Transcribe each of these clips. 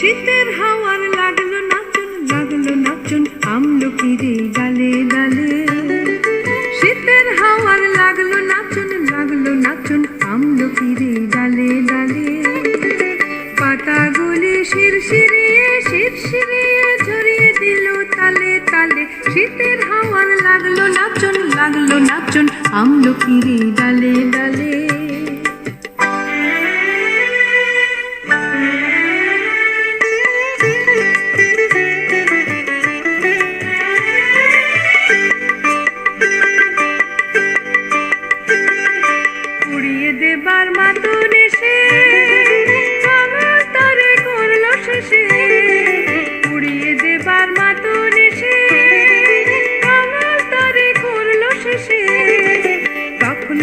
শীতের হাওয়ার লাগল নাচন লাগল নাচন আমলকিরে ডালে ডালে শীতের হাওয়ার লাগল নাচন লাগল নাচন আমলকিরে ডালে ডালে পাতাগুলি শিরশিরে শিরশিরে ঝরিয়ে দিল তালে তালে। শীতের হাওয়ার লাগল নাচন লাগল নাচন আমলকিরে ডালে ডালে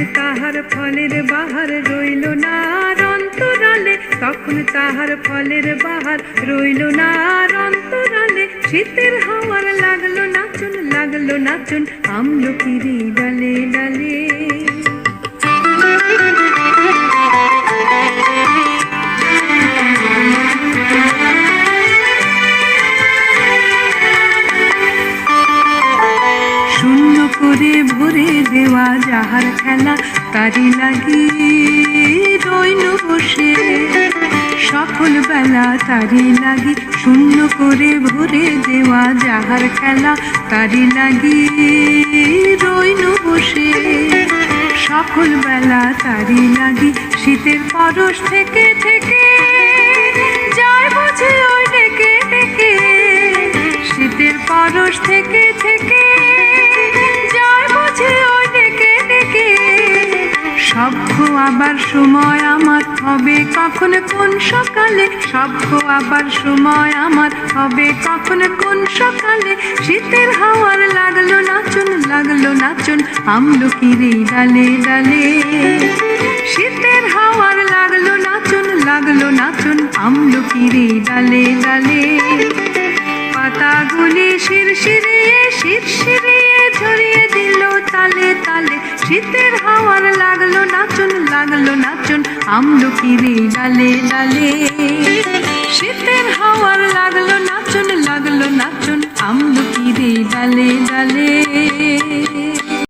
তাহার ফলের বাহার রইল না অন্তরালে। তখন তাহার ফলের বাহার রইল না অন্তরালে। শীতের হাওয়ার লাগল, নাচুন লাগল, নাচুন আমলকিরি কিরি ডালে। যাহার খেলা তারি লাগি রইল বসে। সকল বেলা তারি লাগি শূন্য করে ভরে দেওয়া যাহার খেলা তারি লাগি রইল বসে। সকল বেলা তারি লাগি শীতের পরশ থেকে থেকে যায় বুঝে ওই ডেকে ডেকে। শীতের পরশ থেকে থেকে সভ্য আবার সময় আমার হবে। কখন কোন সকালে? সভ্য আবার সময় আমার হবে। কখন কোন সকালে? শীতের হাওয়ার লাগল নাচন, লাগল নাচুন নাচন আমলকিরে ডালে ডালে। শীতের হাওয়ার লাগল নাচন লাগল নাচন আমলকিরে ডালে ডালে। পাতাগুলি শিরশিরিয়ে শিরশিরিয়ে ঝরিয়ে শীতের হাওয়ার লাগল নাচন লাগল নাচন আমলকিরে ডালে ডালে। শীতের হাওয়ার লাগল নাচন লাগল নাচন আমলকিরে ডালে ডালে।